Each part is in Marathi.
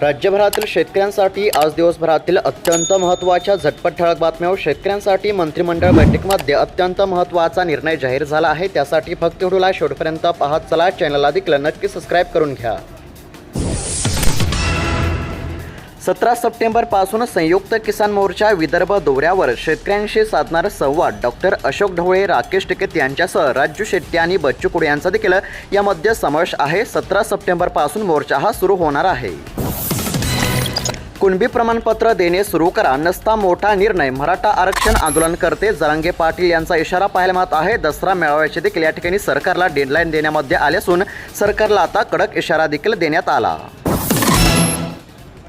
राज्यभरातील शेतकऱ्यांसाठी आज दिवसभरातील अत्यंत महत्त्वाच्या झटपट ठळक बातम्यावर शेतकऱ्यांसाठी मंत्रिमंडळ बैठकीमध्ये अत्यंत महत्त्वाचा निर्णय जाहीर झाला आहे. त्यासाठी फक्त व्हिडिओला शेवटपर्यंत पाहत चला. चॅनलला देखील नक्की सबस्क्राईब करून घ्या. सतरा सप्टेंबरपासून संयुक्त किसान मोर्चा विदर्भ दौऱ्यावर शेतकऱ्यांशी साधणार संवाद. डॉक्टर अशोक ढवळे राकेश टिकेत यांच्यासह राजू शेट्टी आणि बच्चू कुडे यांचा देखील यामध्ये समावेश आहे. सतरा सप्टेंबरपासून मोर्चा हा सुरू होणार आहे. कुणबी प्रमाणपत्र देणे सुरू करा. नसता मोठा निर्णय. मराठा आरक्षण आंदोलन करते जरांगे पाटील यांचा इशारा पाहायला मिळत आहे. दसरा मेळाव्याचे देखील या ठिकाणी सरकारला डेडलाईन देण्यामध्ये आले असून सरकारला आता कडक इशारा देखील देण्यात आला.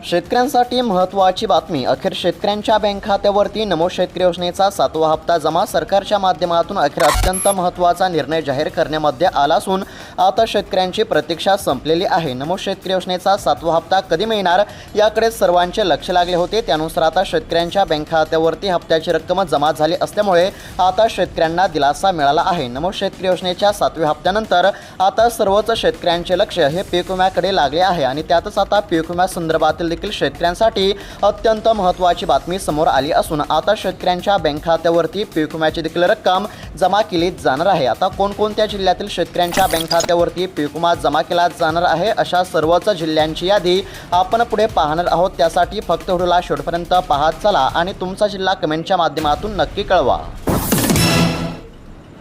शेतकऱ्यांसाठी महत्त्वाची बातमी. अखेर शेतकऱ्यांच्या बँक खात्यावरती नमो शेतकरी योजनेचा सातवा हप्ता जमा सरकारच्या माध्यमातून अखेर अत्यंत महत्त्वाचा निर्णय जाहीर करण्यामध्ये आला असून आता शेतकऱ्यांची प्रतीक्षा संपलेली आहे. नमो शेतकरी योजनेचा सातवा हप्ता कधी मिळणार याकडे सर्वांचे लक्ष लागले होते. त्यानुसार आता शेतकऱ्यांच्या बँक खात्यावरती हप्त्याची रक्कम जमा झाली असल्यामुळे आता शेतकऱ्यांना दिलासा मिळाला आहे. नमो शेतकरी योजनेच्या सातव्या हप्त्यानंतर आता सर्वच शेतकऱ्यांचे लक्ष हे पीक विम्याकडे लागले आहे आणि त्यातच आता पीक विम्या संदर्भातील देखील शेतकऱ्यांसाठी अत्यंत महत्त्वाची बातमी समोर आली असून आता शेतकऱ्यांच्या बँक खात्यावरती पीक विम्याची देखील रक्कम जमा केली जाणार आहे. आता कोणकोणत्या जिल्ह्यातील शेतकऱ्यांच्या बँक खात्यावरती पीक विमा जमा केला जाणार आहे अशा सर्वच जिल्ह्यांची यादी आपण पुढे पाहणार आहोत. त्यासाठी फक्त व्हिडिओला शेवटपर्यंत पाहत चला आणि तुमचा जिल्हा कमेंटच्या माध्यमातून नक्की कळवा.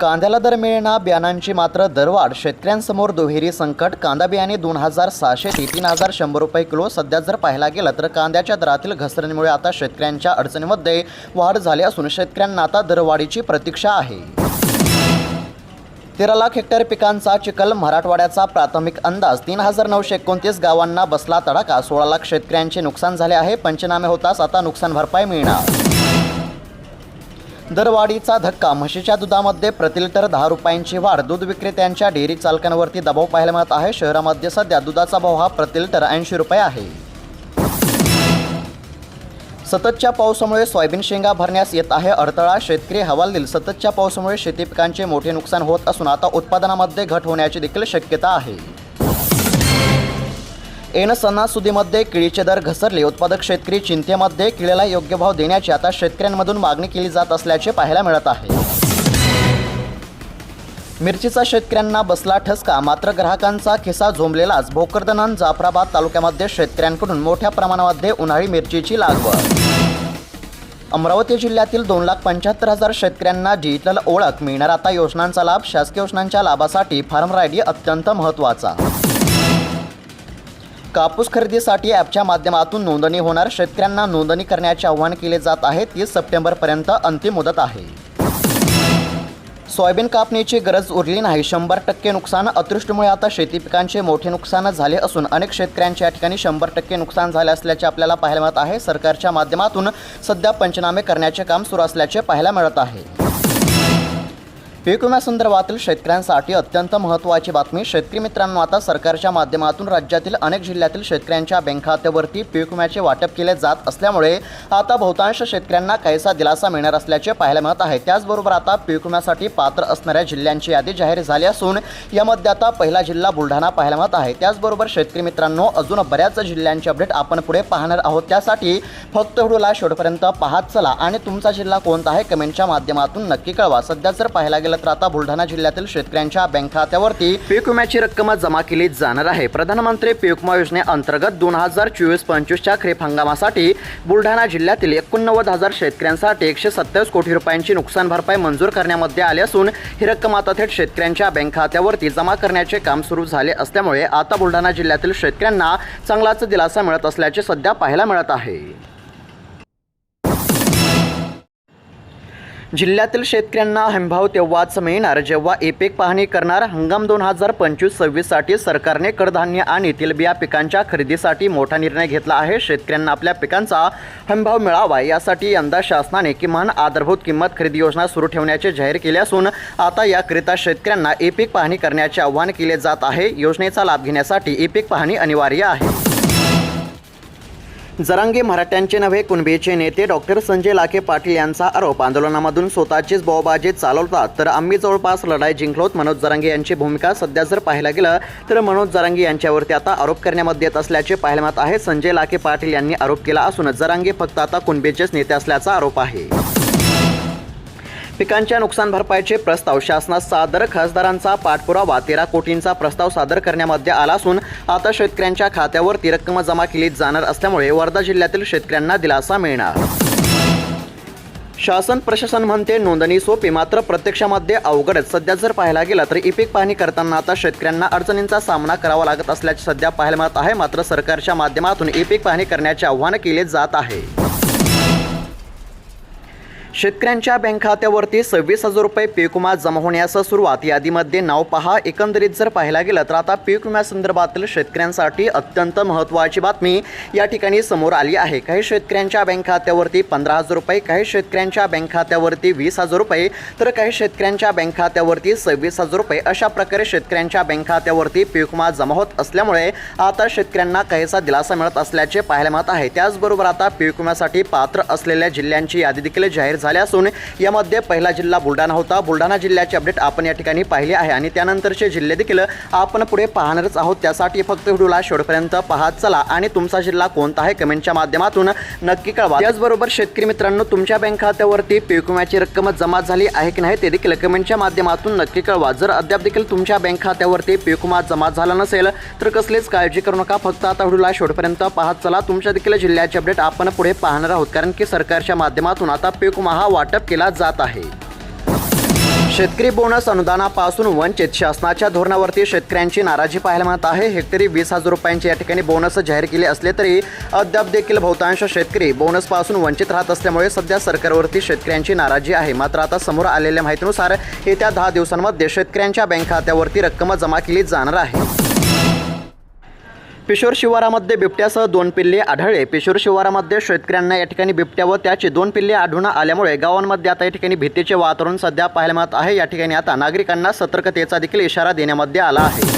कांद्याला दर मिळणार बियाणांची मात्र दरवाढ. शेतकऱ्यांसमोर दुहेरी संकट. कांदा बियाणे दोन हजार सहाशे ते तीन हजार शंभर रुपये किलो. सध्या जर पाहायला गेलं तर कांद्याच्या दरातील घसरणीमुळे आता शेतकऱ्यांच्या अडचणीमध्ये वाढ झाली असून शेतकऱ्यांना आता दरवाढीची प्रतीक्षा आहे. तेरा लाख हेक्टर पिकांचा चिखल मराठवाड्याचा प्राथमिक अंदाज. तीन हजार नऊशे एकोणतीस गावांना बसला तडाखा. सोळा लाख शेतकऱ्यांचे नुकसान झाले आहे. पंचनामे होताच आता नुकसान भरपाई मिळणार. दरवाढीचा धक्का म्हशीच्या दुधामध्ये प्रतिलिटर दहा रुपयांची वाढ दूध विक्रेत्यांच्या डेअरी चालकांवरती दबाव पाहायला मिळत आहे. शहरामध्ये सध्या दुधाचा भाव हा प्रतिलिटर ऐंशी रुपये आहे. सततच्या पावसामुळे सोयाबीन शेंगा भरण्यास येत आहे अडथळा. शेतकरी हवालदिल सततच्या पावसामुळे शेती पिकांचे मोठे नुकसान होत असून आता उत्पादनामध्ये घट होण्याची देखील शक्यता आहे. एन सणासुदीमध्ये केळीचे दर घसरले. उत्पादक शेतकरी चिंतेमध्ये केळीला योग्य भाव देण्याची आता शेतकऱ्यांमधून मागणी केली जात असल्याचे पाहायला मिळत आहे. मिरचीचा शेतकऱ्यांना बसला ठसका. मात्र ग्राहकांचा खिसा झोंबलेलाच. भोकरदनन जाफराबाद तालुक्यामध्ये शेतकऱ्यांकडून मोठ्या प्रमाणामध्ये उन्हाळी मिरचीची लागवड. अमरावती जिल्ह्यातील दोन लाख पंच्याहत्तर हजार शेतकऱ्यांना डिजिटल ओळख मिळणार. आता योजनांचा लाभ शासकीय योजनांच्या लाभासाठी फार्म रायडी अत्यंत महत्त्वाचा. कापूस खरेदीसाठी ॲपच्या माध्यमातून नोंदणी होणार. शेतकऱ्यांना नोंदणी करण्याचे आवाहन केले जात आहे. तीस सप्टेंबरपर्यंत अंतिम मुदत आहे. सोयाबीन कापणीची गरज उरली नाही. शंभर टक्के नुकसान. अतिवृष्टीमुळे आता शेती पिकांचे मोठे नुकसान झाले असून अनेक शेतकऱ्यांच्या या ठिकाणी शंभर टक्के नुकसान झाले असल्याचे आपल्याला पाहायला मिळत आहे. सरकारच्या माध्यमातून सध्या पंचनामे करण्याचे काम सुरू असल्याचे पाहायला मिळत आहे. पीक विम्यासंदर्भातील शेतकऱ्यांसाठी अत्यंत महत्त्वाची बातमी. शेतकरी मित्रांनो आता सरकारच्या माध्यमातून राज्यातील अनेक जिल्ह्यातील शेतकऱ्यांच्या बँक खात्यावरती पीक विम्याचे वाटप केले जात असल्यामुळे आता बहुतांश शेतकऱ्यांना काहीसा दिलासा मिळणार असल्याचे पाहायला मिळत आहे. त्याचबरोबर आता पीक विम्यासाठी पात्र असणाऱ्या जिल्ह्यांची यादी जाहीर झाली असून यामध्ये आता पहिला जिल्हा बुलढाणा पाहायला मिळत आहे. त्याचबरोबर शेतकरी मित्रांनो अजून बऱ्याच जिल्ह्यांची अपडेट आपण पुढे पाहणार आहोत. त्यासाठी फक्त व्हिडिओला शेवटपर्यंत पाहत चला आणि तुमचा जिल्हा कोणता आहे कमेंटच्या माध्यमातून नक्की कळवा. सध्या जर पाहायला गेलं तर आता बुलढाणा जिल्ह्यातील शेतकऱ्यांच्या बँक खात्यावरती. पीक विम्याची रक्कम जमा केली जाणार आहे. प्रधानमंत्री पीक विमा योजनेअंतर्गत दोन हजार चोवीस पंचवीसच्या खरीप हंगामासाठी बुलढाणा जिल्ह्यातील एकोणनव्वद हजार शेतकऱ्यांसाठी एकशे सत्तावीस कोटी रुपयांची नुकसान भरपाई मंजूर करण्यामध्ये आली असून ही रक्कम आता थेट शेतकऱ्यांच्या बँक खात्यावरती जमा करण्याचे काम सुरू झाले असल्यामुळे आता बुलढाणा जिल्ह्यातील शेतकऱ्यांना चांगलाच दिलासा मिळत असल्याचे सध्या पाहायला मिळत आहे. जिल्ह्यातील शेतकऱ्यांना हमीभाव तेव्हाच मिळणार जेव्हा एपेक पाहणी करणार हंगाम दोन हजार पंचवीस सव्वीससाठी सरकारने कडधान्य आणि तेलबिया पिकांच्या खरेदीसाठी मोठा निर्णय घेतला आहे. शेतकऱ्यांना आपल्या पिकांचा हमीभाव मिळावा यासाठी यंदा शासनाने किमान आधारभूत किंमत खरेदी योजना सुरू ठेवण्याचे जाहीर केले असून आता याकरिता शेतकऱ्यांना एपेक पाहणी करण्याचे आवाहन केले जात आहे. योजनेचा लाभ घेण्यासाठी एपेक पाहणी अनिवार्य आहे. जरांगे मराठ्यांचे नव्हे कुणबीचे नेते डॉक्टर संजय लाखे पाटील यांचा आरोप. आंदोलनामधून स्वतःचीच बॉबाजी चालवतात तर आम्ही जवळपास लढाई जिंकलोत. मनोज जरांगे यांची भूमिका सध्या जर पाहायला गेलं तर मनोज जरांगे यांच्यावरती आता आरोप करण्यामध्ये येत असल्याचे पाहायला मिळत आहे. संजय लाखे पाटील यांनी आरोप केला असून जरांगे फक्त आता कुणबीचेच नेते असल्याचा आरोप आहे. पिकांच्या नुकसान भरपाईचे प्रस्ताव शासनात सादर खासदारांचा पाठपुरावा तेरा कोटींचा प्रस्ताव सादर करण्यामध्ये आला असून आता शेतकऱ्यांच्या खात्यावर ती रक्कम जमा केली जाणार असल्यामुळे वर्धा जिल्ह्यातील शेतकऱ्यांना दिलासा मिळणार. शासन प्रशासन म्हणते नोंदणी सोपी मात्र प्रत्यक्षामध्ये अवघडच. सध्या जर पाहायला गेला तर इपिक पाहणी करताना आता शेतकऱ्यांना अडचणींचा सामना करावा लागत असल्याचे सध्या पाहायला मिळत आहे. मात्र सरकारच्या माध्यमातून इपिक पाहणी करण्याचे आव्हान केले जात आहे. शेतकऱ्यांच्या बँक खात्यावरती सव्वीस हजार रुपये पीक विमा जमा होण्यास सुरुवात. यादीमध्ये नाव पहा एकंदरीत जर पाहायला गेलं तर आता पीक विम्यासंदर्भातील शेतकऱ्यांसाठी अत्यंत महत्त्वाची बातमी या ठिकाणी समोर आली आहे. काही शेतकऱ्यांच्या बँक खात्यावरती पंधरा हजार रुपये काही शेतकऱ्यांच्या बँक खात्यावरती वीस हजार रुपये तर काही शेतकऱ्यांच्या बँक खात्यावरती सव्वीस हजार रुपये. अशा प्रकारे शेतकऱ्यांच्या बँक खात्यावरती पीक विमा जमा होत असल्यामुळे आता शेतकऱ्यांना काहीसा दिलासा मिळत असल्याचे पाहायला मिळत आहे. त्याचबरोबर आता पीक विम्यासाठी पात्र असलेल्या जिल्ह्यांची यादी देखील जाहीर झाली असून यामध्ये पहिला जिल्हा बुलढाणा होता. बुलढाणा जिल्ह्याचे अपडेट आपण या ठिकाणी पाहिले आहे आणि त्यानंतरचे जिल्हे देखील आपण पुढे पाहणारच आहोत. त्यासाठी फक्त व्हिडिओला शेवटपर्यंत पाहत चला आणि तुमचा जिल्हा कोणता आहे कमेंटच्या माध्यमातून नक्की कळवा. त्याचबरोबर शेतकरी मित्रांनो तुमच्या बँक खात्यावरती पीक विम्याची रक्कम जमा झाली आहे की नाही ते देखील कमेंटच्या माध्यमातून नक्की कळवा. जर अद्याप देखील तुमच्या बँक खात्यावरती पीक विमा जमा झाला नसेल तर कसलीच काळजी करू नका. फक्त आता व्हिडिओला शेवटपर्यंत पाहत चला. तुमच्या देखील जिल्ह्याचे अपडेट आपण पुढे पाहणार आहोत. कारण की सरकारच्या माध्यमातून आता पीक विमा हा वाटप केला जात आहे. शेतकरी बोनस अनुदानापासून वंचित शासनाच्या धोरणावरती शेतकऱ्यांची नाराजी पाहायला मिळत आहे. हेक्टरी वीस हजार रुपयांचे या ठिकाणी बोनस जाहीर केले असले तरी अद्याप देखील बहुतांश शेतकरी बोनसपासून वंचित राहत असल्यामुळे सध्या सरकारवरती शेतकऱ्यांची नाराजी आहे. मात्र आता समोर आलेल्या माहितीनुसार येत्या दहा दिवसांमध्ये शेतकऱ्यांच्या बँक खात्यावरती रक्कम जमा केली जाणार आहे. पिशोर शिवारामध्ये बिबट्यासह दोन पिल्ले आढळले. पिशोर शिवारामध्ये शेतकऱ्यांना या ठिकाणी बिबट्या व त्याची दोन पिल्ले आढळून आल्यामुळे गावांमध्ये आता या ठिकाणी भीतीचे वातावरण सध्या पाहायला मिळत आहे. या ठिकाणी आता नागरिकांना सतर्कतेचा देखील इशारा देण्यामध्ये आला आहे.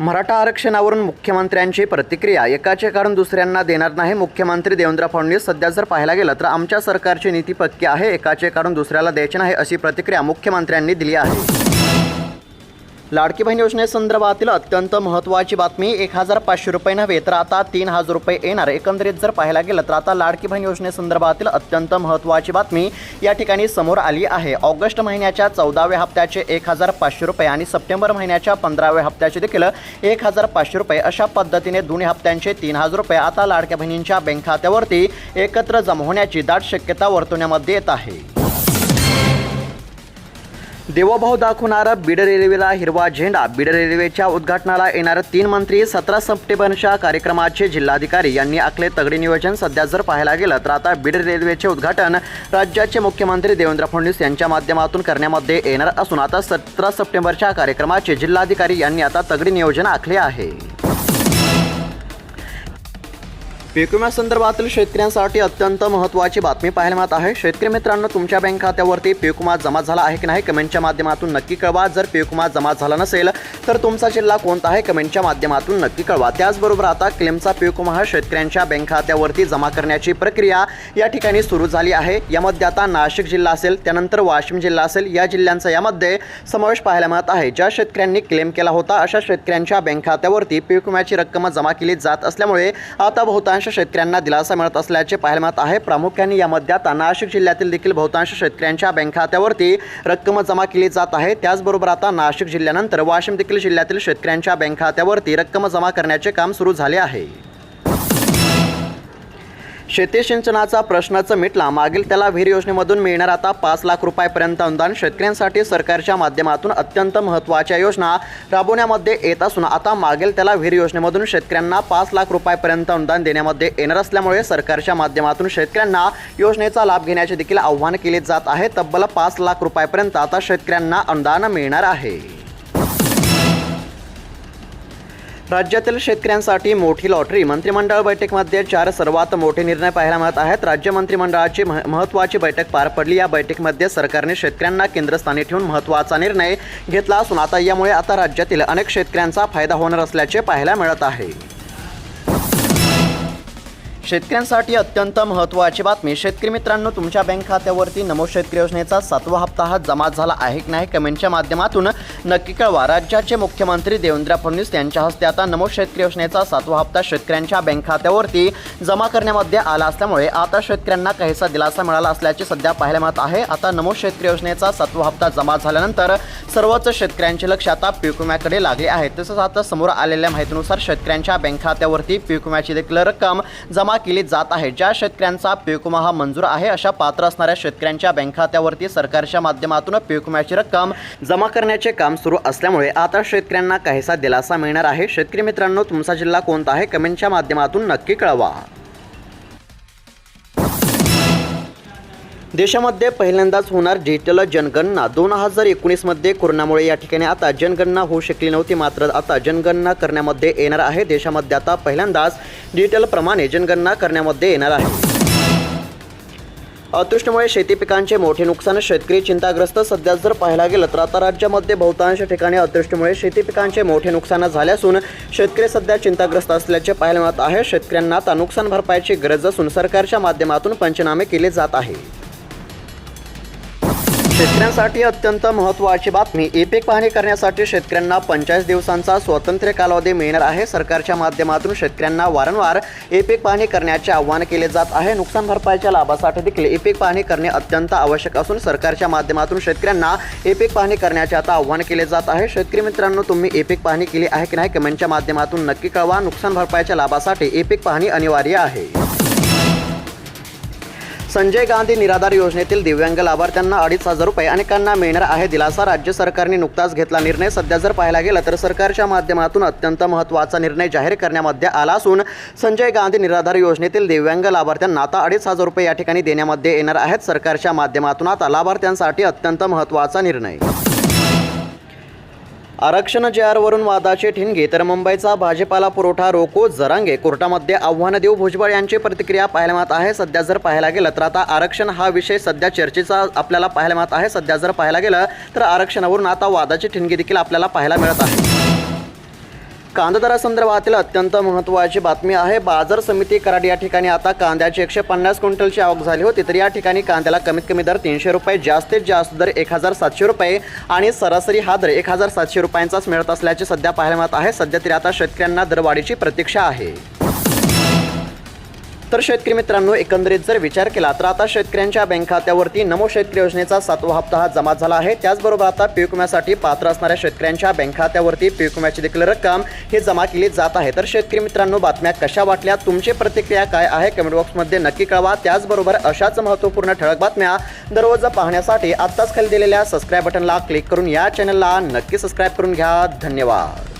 मराठा आरक्षणावरून मुख्यमंत्र्यांची प्रतिक्रिया. एकाचे कारण दुसऱ्यांना देणार नाही. मुख्यमंत्री देवेंद्र फडणवीस सध्या जर पाहायला गेलं तर आमच्या सरकारची नीती पक्की आहे. एकाचे कारण दुसऱ्याला द्यायचे नाही अशी प्रतिक्रिया मुख्यमंत्र्यांनी दिली आहे. लाडकी बहीण योजनेसंदर्भातील अत्यंत महत्त्वाची बातमी एक हजार पाचशे रुपये नव्हे तर आता तीन हजार रुपये येणार. एकंदरीत जर पाहायला गेलं तर आता लाडकी बहीण योजनेसंदर्भातील अत्यंत महत्त्वाची बातमी या ठिकाणी समोर आली आहे. ऑगस्ट महिन्याच्या चौदाव्या हप्त्याचे एक हजार पाचशे रुपये आणि सप्टेंबर महिन्याच्या पंधराव्या हप्त्याचे देखील एक हजार पाचशे रुपये. अशा पद्धतीने दोन्ही हप्त्यांचे तीन हजार रुपये आता लाडक्या बहिणींच्या बँक खात्यावरती एकत्र जमा होण्याची दाट शक्यता वर्तवण्यामध्ये येत आहे. देवभाव दाखवणारा बीड रेल्वेला हिरवा झेंडा. बीड रेल्वेच्या उद्घाटनाला येणारे तीन मंत्री सतरा सप्टेंबरच्या कार्यक्रमाचे जिल्हाधिकारी यांनी आखले तगडे नियोजन सध्या जर पाहायला गेलं तर आता बीड रेल्वेचे उद्घाटन राज्याचे मुख्यमंत्री देवेंद्र फडणवीस यांच्या माध्यमातून करण्यामध्ये येणार असून आता सतरा सप्टेंबरच्या कार्यक्रमाचे जिल्हाधिकारी यांनी आता तगडे नियोजन आखले आहे. पीक विम्यासंदर्भातील शेतकऱ्यांसाठी अत्यंत महत्त्वाची बातमी पाहायला मिळत आहे. शेतकरी मित्रांनो तुमच्या बँक खात्यावरती पीक विमा जमा झाला आहे की नाही कमेंटच्या माध्यमातून नक्की कळवा. जर पीक विमा जमा झाला नसेल तर तुमचा जिल्हा कोणता आहे कमेंटच्या माध्यमातून नक्की कळवा. त्याचबरोबर आता क्लेमचा पीक विमा हा शेतकऱ्यांच्या बँक खात्यावरती जमा करण्याची प्रक्रिया या ठिकाणी सुरू झाली आहे. यामध्ये आता नाशिक जिल्हा असेल त्यानंतर वाशिम जिल्हा असेल या जिल्ह्यांचा यामध्ये समावेश पाहायला मिळत आहे. ज्या शेतकऱ्यांनी क्लेम केला होता अशा शेतकऱ्यांच्या बँक खात्यावरती पीक विम्याची रक्कम जमा केली जात असल्यामुळे आता बहुतांश शेतकऱ्यांना दिलासा मिळत असल्याचे पाहायला मिळत आहे. प्रामुख्याने यामध्ये आता नाशिक जिल्ह्यातील देखील बहुतांश शेतकऱ्यांच्या बँक खात्यावरती रक्कम जमा केली जात आहे. त्याचबरोबर आता नाशिक जिल्ह्यानंतर वाशिम देखील जिल्ह्यातील शेतकऱ्यांच्या बँक खात्यावरती रक्कम जमा करण्याचे काम सुरू झाले आहे. शेती सिंचनाचा प्रश्नच मिटला मागील त्याला विहीर योजनेमधून मिळणार आता पाच लाख रुपयापर्यंत अनुदान शेतकऱ्यांसाठी सरकारच्या माध्यमातून अत्यंत महत्त्वाच्या योजना राबवण्यामध्ये येत असून आता मागील त्याला विहीर योजनेमधून शेतकऱ्यांना पाच लाख रुपयापर्यंत अनुदान देण्यामध्ये येणार असल्यामुळे सरकारच्या माध्यमातून शेतकऱ्यांना योजनेचा लाभ घेण्याचे देखील आव्हान केले जात आहे तब्बल पाच लाख रुपयापर्यंत आता शेतकऱ्यांना अनुदान मिळणार आहे. राज्यातील शेतकऱ्यांसाठी मोठी लॉटरी. मंत्रिमंडळ बैठकीमध्ये चार सर्वात मोठे निर्णय पाहायला मिळत आहेत. राज्य मंत्रिमंडळाची मह- महत्त्वाची बैठक पार पडली. या बैठकीमध्ये सरकारने शेतकऱ्यांना केंद्रस्थानी ठेवून महत्त्वाचा निर्णय घेतला असून आता यामुळे आता राज्यातील अनेक शेतकऱ्यांचा फायदा होणार असल्याचे पाहायला मिळत आहे. शेतकऱ्यांसाठी अत्यंत महत्त्वाची बातमी. शेतकरी मित्रांनो तुमच्या बँक खात्यावरती नमो शेतकरी योजनेचा सातवा हप्ता हा जमा झाला आहे की नाही कमेंटच्या माध्यमातून नक्की कळवा. राज्याचे मुख्यमंत्री देवेंद्र फडणवीस यांच्या हस्ते आता नमो शेतकरी योजनेचा सातवा हप्ता शेतकऱ्यांच्या बँक खात्यावरती जमा करण्यामध्ये आला असल्यामुळे आता शेतकऱ्यांना काहीसा दिलासा मिळाला असल्याचे सध्या पाहायला मिळत आहे. आता नमो शेतकरी योजनेचा सातवा हप्ता जमा झाल्यानंतर सर्वच शेतकऱ्यांचे लक्ष आता पीक विम्याकडे लागले आहे. तसंच आता समोर आलेल्या माहितीनुसार शेतकऱ्यांच्या बँक खात्यावरती पीक विम्याची देखील रक्कम जमा केली जात आहे. ज्या शेतकऱ्यांचा पेकुमा हा मंजूर आहे अशा पात्र असणाऱ्या शेतकऱ्यांच्या बँक खात्यावरती सरकारच्या माध्यमातून पेकुम्याची विम्याची रक्कम जमा करण्याचे काम सुरू असल्यामुळे आता शेतकऱ्यांना काहीसा दिलासा मिळणार आहे. शेतकरी मित्रांनो तुमचा जिल्हा कोणता आहे? कमेंटच्या माध्यमातून नक्की कळवा. देशामध्ये पहिल्यांदाच होणार डिजिटल जनगणना. दोन हजार एकोणीसमध्ये कोरोनामुळे या ठिकाणी आता जनगणना होऊ शकली नव्हती मात्र आता जनगणना करण्यामध्ये येणार आहे. देशामध्ये आता पहिल्यांदाच डिजिटलप्रमाणे जनगणना करण्यामध्ये येणार आहे. अतृष्टीमुळे शेती पिकांचे मोठे नुकसान शेतकरी चिंताग्रस्त. सध्या जर पाहायला गेलं तर आता राज्यामध्ये बहुतांश ठिकाणी अतृष्टीमुळे शेती पिकांचे मोठे नुकसान झाले असून शेतकरी सध्या चिंताग्रस्त असल्याचे पाहायला मिळत आहे. शेतकऱ्यांना आता नुकसान भरपाईची गरज असून सरकारच्या माध्यमातून पंचनामे केले जात आहे. शेतकऱ्यांसाठी अत्यंत महत्त्वाची बातमी. ई पीक पाहणी करण्यासाठी शेतकऱ्यांना पंचेचाळीस दिवसांचा स्वातंत्र्य कालावधी मिळणार आहे. सरकारच्या माध्यमातून शेतकऱ्यांना वारंवार ई पीक पाहणी करण्याचे आवाहन केले जात आहे. नुकसान भरपाईच्या लाभासाठी देखील ई पीक पाहणी करणे अत्यंत आवश्यक असून सरकारच्या माध्यमातून शेतकऱ्यांना ई पीक पाहणी करण्याचे आता आव्हान केले जात आहे. शेतकरी मित्रांनो तुम्ही ई पीक पाहणी केली आहे की नाही? कमेंटच्या माध्यमातून नक्की कळवा. नुकसान भरपाईच्या लाभासाठी ई पीक पाहणी अनिवार्य आहे. संजय गांधी निराधार योजनेतील दिव्यांग लाभार्थ्यांना अडीच हजार रुपये अनेकांना मिळणार आहे दिलासा. राज्य सरकारने नुकताच घेतला निर्णय. सध्या जर पाहायला गेला तर सरकारच्या माध्यमातून अत्यंत महत्त्वाचा निर्णय जाहीर करण्यामध्ये आला असून संजय गांधी निराधार योजनेतील दिव्यांग लाभार्थ्यांना आता अडीच हजार रुपये या ठिकाणी देण्यामध्ये येणार आहेत. सरकारच्या माध्यमातून आता लाभार्थ्यांसाठी अत्यंत महत्त्वाचा निर्णय. आरक्षण जे वादाचे ठिणगे तर मुंबईचा भाजपाला पुरवठा रोको जरांगे. कोर्टामध्ये आव्हान देऊ भुजबळ यांची प्रतिक्रिया पाहायला मिळत आहे. सध्या जर पाहायला गेलं तर आता आरक्षण हा विषय सध्या चर्चेचा आपल्याला पाहायला मिळत आहे. सध्या जर पाहायला गेलं तर आरक्षणावरून आता वादाची ठिणगी देखील आपल्याला पाहायला मिळत आहे कांदा दरासंदर्भातील अत्यंत महत्त्वाची बातमी आहे. बाजार समिती कराड या ठिकाणी आता कांद्याची एकशे पन्नास क्विंटलची आवक झाली होती. तर या ठिकाणी कांद्याला कमीत कमी दर तीनशे रुपये जास्तीत जास्त दर एक हजार सातशे रुपये आणि सरासरी हा दर एक हजार सातशे रुपयांचाच मिळत असल्याचे सध्या पाहायला मिळत आहे. सध्या तरी आता शेतकऱ्यांना दरवाढीची प्रतीक्षा आहे. तर शेतकरी मित्रांनो एकंदरीत जर विचार केला तर आता शेतकऱ्यांच्या बँक खात्यावरती नमो शेतकरी योजनेचा सातवा हप्ता हा जमा झाला आहे. त्याचबरोबर आता पीक विम्यासाठी पात्र असणाऱ्या शेतकऱ्यांच्या बँक खात्यावरती पीक विम्याची देखील रक्कम ही जमा केली जात आहे. तर शेतकरी मित्रांनो बातम्या कशा वाटल्या? तुमची प्रतिक्रिया काय आहे? कमेंट बॉक्समध्ये नक्की कळवा. त्याचबरोबर अशाच महत्त्वपूर्ण ठळक बातम्या दररोज पाहण्यासाठी आत्ताच खाली दिलेल्या सबस्क्राईब बटनला क्लिक करून या चॅनलला नक्की सबस्क्राईब करून घ्या. धन्यवाद.